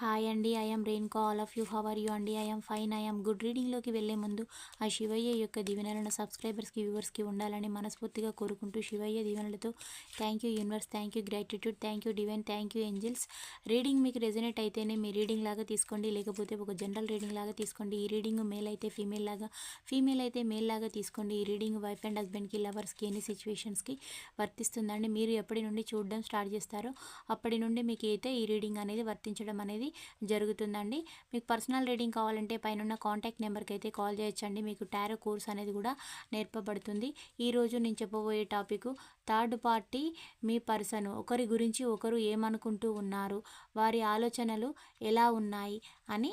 Hi అండి I'm రెయిన్కో all of you how are you అండి I'm fine I'm good రీడింగ్లోకి వెళ్ళే ముందు ఆ శివయ్య యొక్క దీవెనలను సబ్స్క్రైబర్స్కి వ్యూవర్స్కి ఉండాలని మనస్ఫూర్తిగా కోరుకుంటూ శివయ్య దీవెనలతో thank you universe thank you gratitude thank you divine thank you angels reading మీకు రెజనేట్ అయితేనే మీ రీడింగ్ లాగా తీసుకోండి. లేకపోతే ఒక జనరల్ రీడింగ్ లాగా తీసుకోండి. ఈ రీడింగ్ మేల్ అయితే ఫీమేల్ లాగా ఫీమేల్ అయితే మేల్ లాగా తీసుకోండి. ఈ రీడింగ్ వైఫ్ అండ్ హస్బెండ్కి లవర్స్కి ఎన్ని సిచ్యువేషన్స్కి వర్తిస్తుందండి. మీరు ఎప్పటి నుండి చూడడం స్టార్ట్ చేస్తారో అప్పటి నుండి మీకు అయితే ఈ రీడింగ్ అనేది వర్తించడం అనేది జరుగుతుందండి. మీకు పర్సనల్ రీడింగ్ కావాలంటే పైన కాంటాక్ట్ నెంబర్కి అయితే కాల్ చేయొచ్చండి. మీకు టారో కోర్స్ అనేది కూడా నేర్పబడుతుంది. ఈరోజు నేను చెప్పబోయే టాపిక్ థర్డ్ పార్టీ మీ పర్సన్. ఒకరి గురించి ఒకరు ఏమనుకుంటూ ఉన్నారు? వారి ఆలోచనలు ఎలా ఉన్నాయి? అని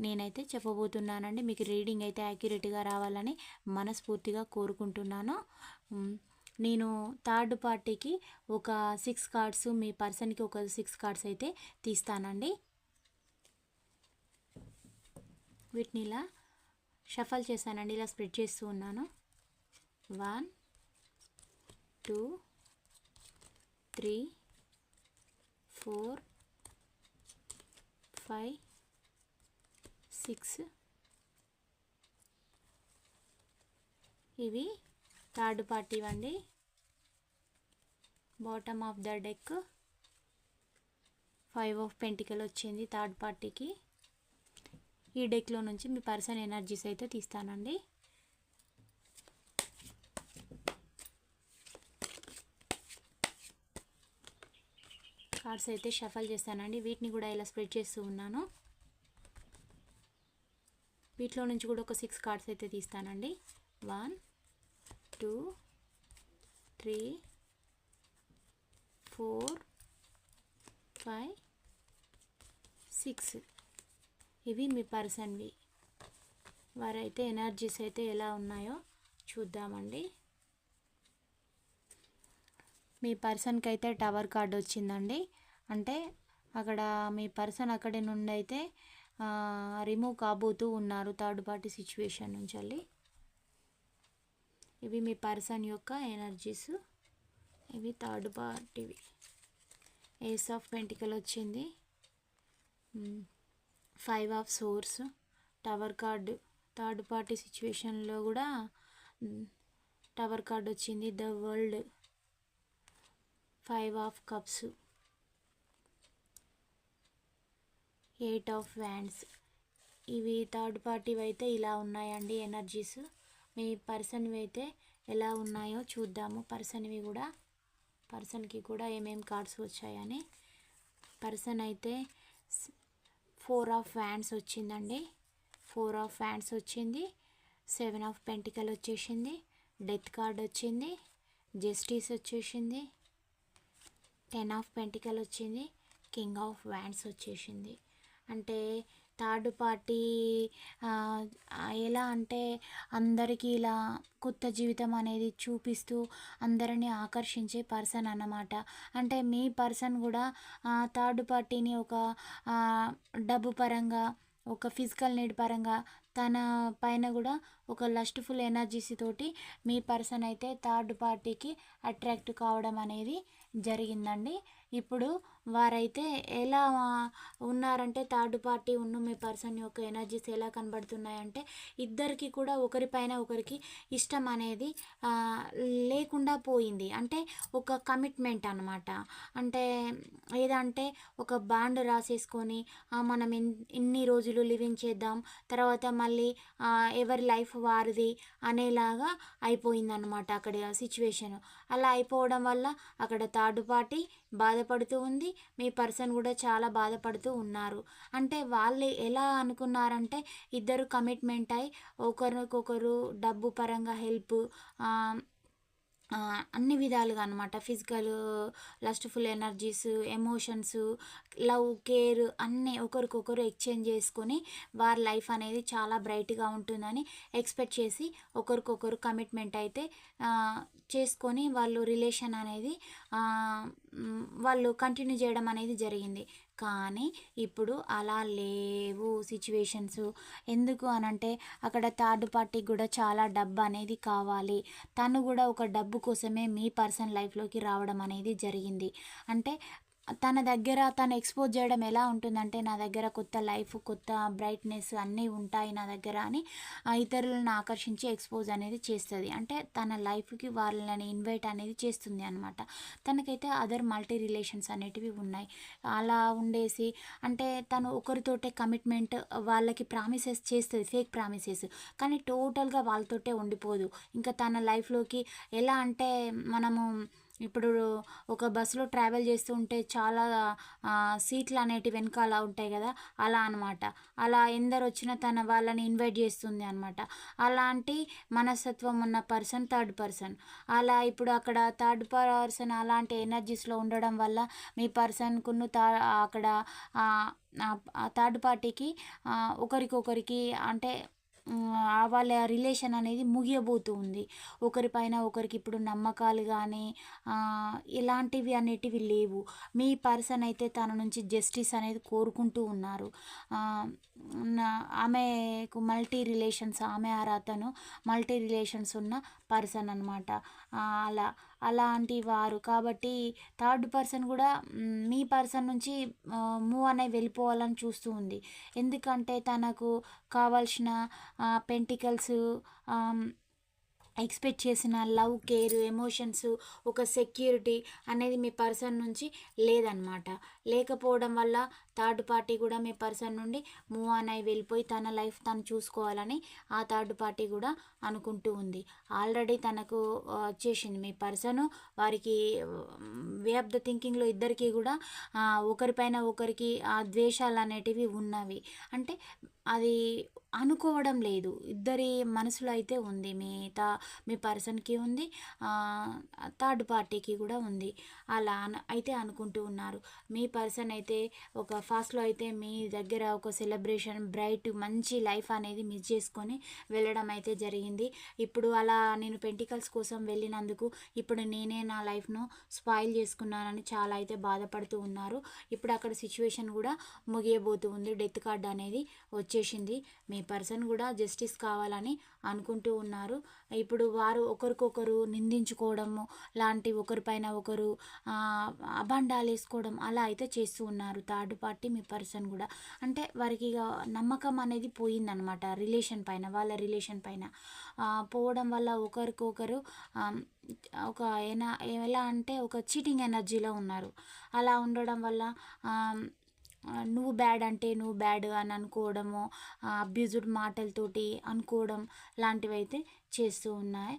నేనైతే చెప్పబోతున్నానండి. మీకు రీడింగ్ అయితే యాక్యురేట్గా రావాలని మనస్ఫూర్తిగా కోరుకుంటున్నాను. నేను థర్డ్ పార్టీకి ఒక సిక్స్ కార్డ్స్ మీ పర్సన్కి ఒక సిక్స్ కార్డ్స్ అయితే తీస్తానండి. వీటిని ఇలా షఫల్ చేశానండి ఇలా స్ప్రెడ్ చేస్తూ ఉన్నాను. One two three four five six. ఇవి థర్డ్ పార్టీ ఇవ్వండి bottom of the deck five of pentacle వచ్చింది థర్డ్ పార్టీకి. ఈ డెక్లో నుంచి మీ పర్సన్ ఎనర్జీస్ అయితే తీస్తానండి. కార్డ్స్ అయితే షఫల్ చేస్తానండి. వీటిని కూడా ఇలా స్ప్రెడ్ చేస్తూ ఉన్నాను. వీటిలో నుంచి కూడా ఒక సిక్స్ కార్డ్స్ అయితే తీస్తానండి. One two three four five six. ఇవి మీ పర్సన్వి. వారైతే ఎనర్జీస్ అయితే ఎలా ఉన్నాయో చూద్దామండి. మీ పర్సన్కి అయితే టవర్ కార్డ్ వచ్చిందండి. అంటే అక్కడ మీ పర్సన్ అక్కడి నుండి అయితే రిమూవ్ కాబోతూ ఉన్నారు థర్డ్ పార్టీ సిచ్యువేషన్ నుంచి వెళ్ళి ఇవి మీ పర్సన్ యొక్క ఎనర్జీస్. ఇవి థర్డ్ పార్టీవి. ఏస్ ఆఫ్ పెంటికల్ వచ్చింది. Five of swords tower card third party సిచ్యువేషన్లో కూడా టవర్ కార్డ్ వచ్చింది the world. Five of cups. Eight of wands. ఇవి థర్డ్ పార్టీ అయితే ఇలా ఉన్నాయండి ఎనర్జీస్. మీ పర్సన్వి అయితే ఎలా ఉన్నాయో చూద్దాము. పర్సన్వి కూడా పర్సన్కి కూడా ఏమేమి కార్డ్స్ వచ్చాయని. పర్సన్ అయితే ఫోర్ ఆఫ్ హ్యాండ్స్ వచ్చిందండి. ఫోర్ ఆఫ్ హ్యాండ్స్ వచ్చింది. సెవెన్ ఆఫ్ పెంటికల్ వచ్చేసింది. డెత్ కార్డ్ వచ్చింది. జస్టిస్ వచ్చేసింది. టెన్ ఆఫ్ పెంటికల్ వచ్చింది. కింగ్ ఆఫ్ వ్యాండ్స్ వచ్చేసింది. అంటే థర్డ్ పార్టీ ఎలా అంటే అందరికీ ఇలా కొత్త జీవితం అనేది చూపిస్తూ అందరినీ ఆకర్షించే పర్సన్ అన్నమాట. అంటే మీ పర్సన్ కూడా థర్డ్ పార్టీని ఒక డబ్బు పరంగా ఒక ఫిజికల్ నీడ్ పరంగా తన పైన కూడా ఒక లస్ట్ఫుల్ ఎనర్జీస్ తోటి మీ పర్సన్ అయితే థర్డ్ పార్టీకి అట్రాక్ట్ కావడం అనేది జరిగిందండి. ఇప్పుడు వారైతే ఎలా ఉన్నారంటే థర్డ్ పార్టీ ఉన్న మీ పర్సన్ యొక్క ఎనర్జీస్ ఎలా కనబడుతున్నాయంటే ఇద్దరికి కూడా ఒకరిపైన ఒకరికి ఇష్టం అనేది లేకుండా పోయింది. అంటే ఒక కమిట్మెంట్ అనమాట అంటే ఏదంటే ఒక బాండ్ రాసేసుకొని మనం ఇన్ ఇన్ని రోజులు లివింగ్ చేద్దాం తర్వాత మళ్ళీ ఎవరి లైఫ్ వారిది అనేలాగా అయిపోయిందనమాట అక్కడ సిచ్యువేషన్ అలా అయిపోవడం వల్ల అక్కడ థర్డ్ పార్టీ బాధపడుతూ ఉంది. మీ పర్సన్ కూడా చాలా బాధపడుతూ ఉన్నారు. అంటే వాళ్ళు ఎలా అనుకున్నారంటే ఇద్దరు కమిట్మెంట్ అయి ఒకరికొకరు డబ్బు పరంగా హెల్ప్ అన్ని విధాలుగా అనమాట physical lustful energies emotions love care అన్నీ ఒకరికొకరు ఎక్స్చేంజ్ చేసుకొని వారి లైఫ్ అనేది చాలా బ్రైట్గా ఉంటుందని ఎక్స్పెక్ట్ చేసి ఒకరికొకరు కమిట్మెంట్ అయితే చేసుకొని వాళ్ళు రిలేషన్ అనేది వాళ్ళు కంటిన్యూ చేయడం అనేది జరిగింది. కానీ ఇప్పుడు అలా లేవు సిచ్యువేషన్స్. ఎందుకు అనంటే అక్కడ థర్డ్ పార్టీకి కూడా చాలా డబ్బు అనేది కావాలి. తను కూడా ఒక డబ్బు కోసమే మీ పర్సన్ లైఫ్లోకి రావడం అనేది జరిగింది. అంటే తన దగ్గర తను ఎక్స్పోజ్ చేయడం ఎలా ఉంటుందంటే నా దగ్గర కొత్త లైఫ్ కొత్త బ్రైట్నెస్ అన్నీ ఉంటాయి నా దగ్గర అని ఇతరులను ఆకర్షించి ఎక్స్పోజ్ అనేది చేస్తుంది. అంటే తన లైఫ్కి వాళ్ళని ఇన్వైట్ అనేది చేస్తుంది అనమాట తనకైతే అదర్ మల్టీ రిలేషన్స్ అనేటివి ఉన్నాయి. అలా ఉండేసి అంటే తను ఒకరితోటే కమిట్మెంట్ వాళ్ళకి ప్రామిసెస్ చేస్తుంది ఫేక్ ప్రామిసెస్ కానీ టోటల్గా వాళ్ళతోటే ఉండిపోదు. ఇంకా తన లైఫ్లోకి ఎలా అంటే మనము ఇప్పుడు ఒక బస్సులో ట్రావెల్ చేస్తూ ఉంటే చాలా సీట్లు అనేటివి వెనకాల ఉంటాయి కదా అలా అనమాట అలా ఎందరు వచ్చినా తన వాళ్ళని ఇన్వైట్ చేస్తుంది అనమాట అలాంటి మనస్తత్వం ఉన్న పర్సన్ థర్డ్ పర్సన్ అలా ఇప్పుడు అక్కడ థర్డ్ పర్సన్ అలాంటి ఎనర్జీస్లో ఉండడం వల్ల మీ పర్సన్కును తా అక్కడ థర్డ్ పార్టీకి ఒకరికొకరికి అంటే వాళ్ళ రిలేషన్ అనేది ముగియబోతూ ఉంది. ఒకరిపైన ఒకరికి ఇప్పుడు నమ్మకాలు కానీ ఇలాంటివి అనేటివి లేవు. మీ పర్సన్ అయితే తన నుంచి జస్టిస్ అనేది కోరుకుంటూ ఉన్నారు. ఆమెకు మల్టీ రిలేషన్స్ ఆమె ఆర్ అతను మల్టీ రిలేషన్స్ ఉన్న పర్సన్ అనమాట అలా అలాంటి వారు. కాబట్టి థర్డ్ పర్సన్ కూడా మీ పర్సన్ నుంచి మూవ్ అనేది వెళ్ళిపోవాలని చూస్తూ ఉంది. ఎందుకంటే తనకు కావాల్సిన పెంటికల్స్ ఎక్స్పెక్ట్ చేసిన లవ్ కేర్ ఎమోషన్స్ ఒక సెక్యూరిటీ అనేది మీ పర్సన్ నుంచి లేదనమాట. లేకపోవడం వల్ల థర్డ్ పార్టీ కూడా మీ పర్సన్ నుండి మూవ్ ఆన్ అయి వెళ్ళిపోయి తన లైఫ్ తను చూసుకోవాలని ఆ థర్డ్ పార్టీ కూడా అనుకుంటూ ఉంది. ఆల్రెడీ తనకు వచ్చేసింది మీ పర్సను. వారికి వే ఆఫ్ ద థింకింగ్లో ఇద్దరికి కూడా ఒకరిపైన ఒకరికి ఆ ద్వేషాలు అనేటివి ఉన్నవి. అంటే అది అనుకోవడం లేదు. ఇద్దరి మనసులో అయితే ఉంది. మీ తా మీ పర్సన్కి ఉంది. థర్డ్ పార్టీకి కూడా ఉంది. అలా అయితే అనుకుంటూ ఉన్నారు. మీ పర్సన్ అయితే ఒక ఫాస్ట్లో అయితే మీ దగ్గర ఒక సెలబ్రేషన్ బ్రైట్ మంచి లైఫ్ అనేది మిస్ చేసుకొని వెళ్ళడం అయితే జరిగింది. ఇప్పుడు అలా నేను పెంటికల్స్ కోసం వెళ్ళినందుకు ఇప్పుడు నేనే నా లైఫ్ను స్పాయిల్ చేసుకున్నానని చాలా అయితే బాధపడుతూ ఉన్నారు. ఇప్పుడు అక్కడ సిచ్యువేషన్ కూడా ముగియబోతూ ఉంది. డెత్ కార్డ్ అనేది వచ్చేసింది. మీ పర్సన్ కూడా జస్టిస్ కావాలని అనుకుంటూ ఉన్నారు. ఇప్పుడు వారు ఒకరికొకరు నిందించుకోవడము లాంటి ఒకరిపైన ఒకరు అబండాలు అభండాలు వేసుకోవడం అలా అయితే చేస్తూ ఉన్నారు థర్డ్ పార్టీ మీ పర్సన్ కూడా. అంటే వారికి ఇక నమ్మకం అనేది పోయిందనమాట రిలేషన్ పైన వాళ్ళ రిలేషన్ పైన. పోవడం వల్ల ఒకరికొకరు ఒక ఏనా ఎలా అంటే ఒక చీటింగ్ ఎనర్జీలో ఉన్నారు. అలా ఉండడం వల్ల నువ్వు బ్యాడ్ అంటే నువ్వు బ్యాడ్ అని అనుకోవడము అబ్యూజ్డ్ మాటలతోటి అనుకోవడం లాంటివి అయితే చేస్తూ ఉన్నాయి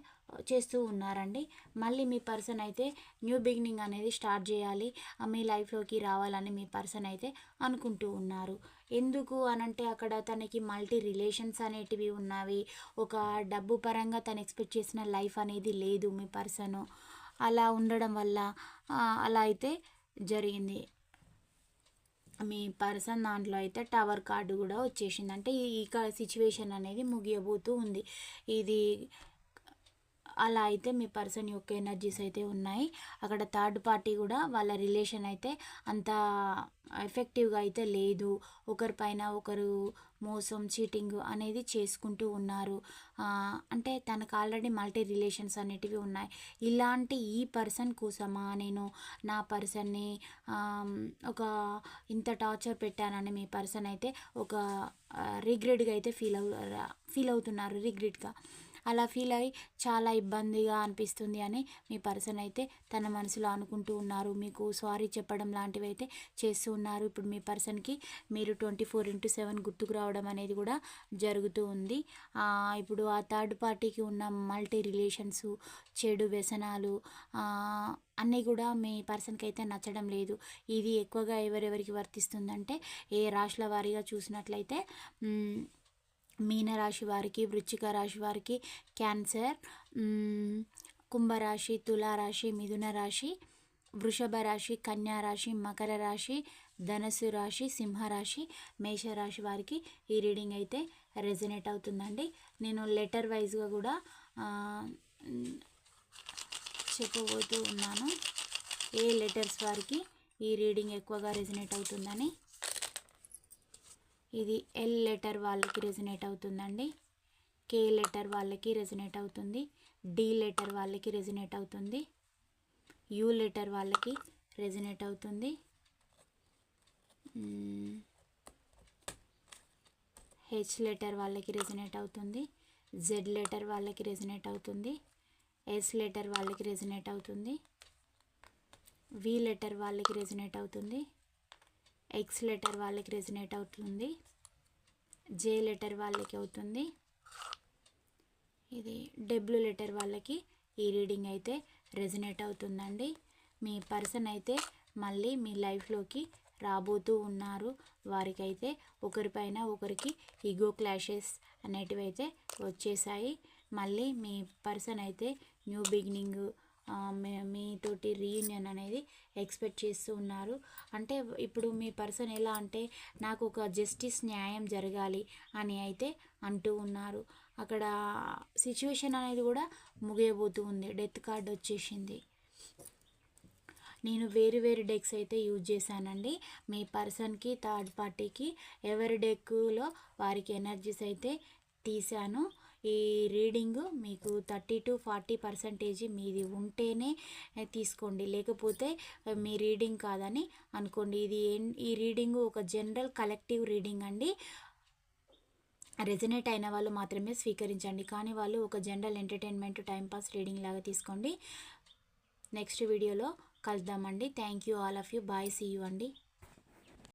చేస్తూ ఉన్నారండి. మళ్ళీ మీ పర్సన్ అయితే న్యూ బిగినింగ్ అనేది స్టార్ట్ చేయాలి మీ లైఫ్లోకి రావాలని మీ పర్సన్ అయితే అనుకుంటూ ఉన్నారు. ఎందుకు అనంటే అక్కడ తనకి మల్టీ రిలేషన్స్ అనేటివి ఉన్నవి ఒక డబ్బు పరంగా తను ఎక్స్పెక్ట్ చేసిన లైఫ్ అనేది లేదు మీ పర్సను అలా ఉండడం వల్ల అలా అయితే జరిగింది. మీ పర్సన్ దాంట్లో అయితే టవర్ కార్డు కూడా వచ్చేసింది. అంటే ఈ సిచ్యువేషన్ అనేది ముగియబోతూ ఉంది. ఇది అలా అయితే మీ పర్సన్ యొక్క ఎనర్జీస్ అయితే ఉన్నాయి. అక్కడ థర్డ్ పార్టీ కూడా వాళ్ళ రిలేషన్ అయితే అంత ఎఫెక్టివ్గా అయితే లేదు. ఒకరిపైన ఒకరు మోసం చీటింగ్ అనేది చేసుకుంటూ ఉన్నారు. అంటే తనకు ఆల్రెడీ మల్టీ రిలేషన్స్ అనేటివి ఉన్నాయి. ఇలాంటి ఈ పర్సన్ కోసమా? నేను నా పర్సన్ని ఒక ఇంత టార్చర్ పెట్టానని మీ పర్సన్ అయితే ఒక రిగ్రెట్గా అయితే ఫీల్ అవు ఫీల్ అవుతున్నారు రిగ్రెట్గా అలా ఫీల్ అయ్యి చాలా ఇబ్బందిగా అనిపిస్తుంది అని మీ పర్సన్ అయితే తన మనసులో అనుకుంటూ ఉన్నారు. మీకు సారీ చెప్పడం లాంటివి అయితే చేస్తూ ఉన్నారు. ఇప్పుడు మీ పర్సన్కి మీరు ట్వంటీ ఫోర్ ఇంటూ సెవెన్ గుర్తుకు రావడం అనేది కూడా జరుగుతూ ఉంది. ఇప్పుడు ఆ థర్డ్ పార్టీకి ఉన్న మల్టీ రిలేషన్స్ చెడు వ్యసనాలు అన్నీ కూడా మీ పర్సన్కి అయితే నచ్చడం లేదు. ఇది ఎక్కువగా ఎవరెవరికి వర్తిస్తుందంటే ఏ రాశుల వారీగా చూసినట్లయితే మీనరాశి వారికి వృచ్చిక రాశి వారికి క్యాన్సర్ కుంభరాశి తులారాశి మిథున రాశి వృషభ రాశి కన్యా రాశి మకర రాశి ధనస్సు రాశి సింహరాశి మేషరాశి వారికి ఈ రీడింగ్ అయితే రెజనేట్ అవుతుందండి. నేను లెటర్ వైజ్గా కూడా చెప్పబోతూ ఉన్నాను. ఏ లెటర్స్ వారికి ఈ రీడింగ్ ఎక్కువగా రెజనేట్ అవుతుందని ఇది ఎల్ లెటర్ వాళ్ళకి రెజినేట్ అవుతుందండి. కే లెటర్ వాళ్ళకి రెజినేట్ అవుతుంది. డి లెటర్ వాళ్ళకి రెజినేట్ అవుతుంది. యూ లెటర్ వాళ్ళకి రెజినేట్ అవుతుంది. హెచ్ లెటర్ వాళ్ళకి రెజినేట్ అవుతుంది. జెడ్ లెటర్ వాళ్ళకి రెజినేట్ అవుతుంది. ఎస్ లెటర్ వాళ్ళకి రెజినేట్ అవుతుంది. వి లెటర్ వాళ్ళకి రెజినేట్ అవుతుంది. ఎక్స్ లెటర్ వాళ్ళకి రెజినేట్ అవుతుంది. జే లెటర్ వాళ్ళకి అవుతుంది. ఇది డబ్ల్యూ లెటర్ వాళ్ళకి ఈ రీడింగ్ అయితే రెజినేట్ అవుతుందండి. మీ పర్సన్ అయితే మళ్ళీ మీ లైఫ్లోకి రాబోతూ ఉన్నారు. వారికైతే ఒకరిపైన ఒకరికి ఈగో క్లాషెస్ అనేటివి అయితే వచ్చేసాయి. మళ్ళీ మీ పర్సన్ అయితే న్యూ బిగినింగ్ మీతోటి రీయూనియన్ అనేది ఎక్స్పెక్ట్ చేస్తూ ఉన్నారు. అంటే ఇప్పుడు మీ పర్సన్ ఎలా అంటే నాకు ఒక జస్టిస్ న్యాయం జరగాలి అని అయితే అంటూ ఉన్నారు. అక్కడ సిచ్యువేషన్ అనేది కూడా ముగియబోతూ ఉంది. డెత్ కార్డ్ వచ్చేసింది. నేను వేరు వేరు డెక్స్ అయితే యూజ్ చేశానండి. మీ పర్సన్కి థర్డ్ పార్టీకి ఎవరి డెక్లో వారికి ఎనర్జీస్ అయితే తీశాను. ఈ రీడింగ్ మీకు థర్టీ టు ఫార్టీ పర్సంటేజ్ మీది ఉంటేనే తీసుకోండి. లేకపోతే మీ రీడింగ్ కాదని అనుకోండి. ఇది ఏం- ఈ రీడింగ్ ఒక జనరల్ కలెక్టివ్ రీడింగ్ అండి. రెజనేట్ అయిన వాళ్ళు మాత్రమే స్వీకరించండి. కానీ వాళ్ళు ఒక జనరల్ ఎంటర్టైన్మెంట్ టైంపాస్ రీడింగ్ లాగా తీసుకోండి. నెక్స్ట్ వీడియోలో కలుద్దామండి. Thank you all of you. Bye see you అండి.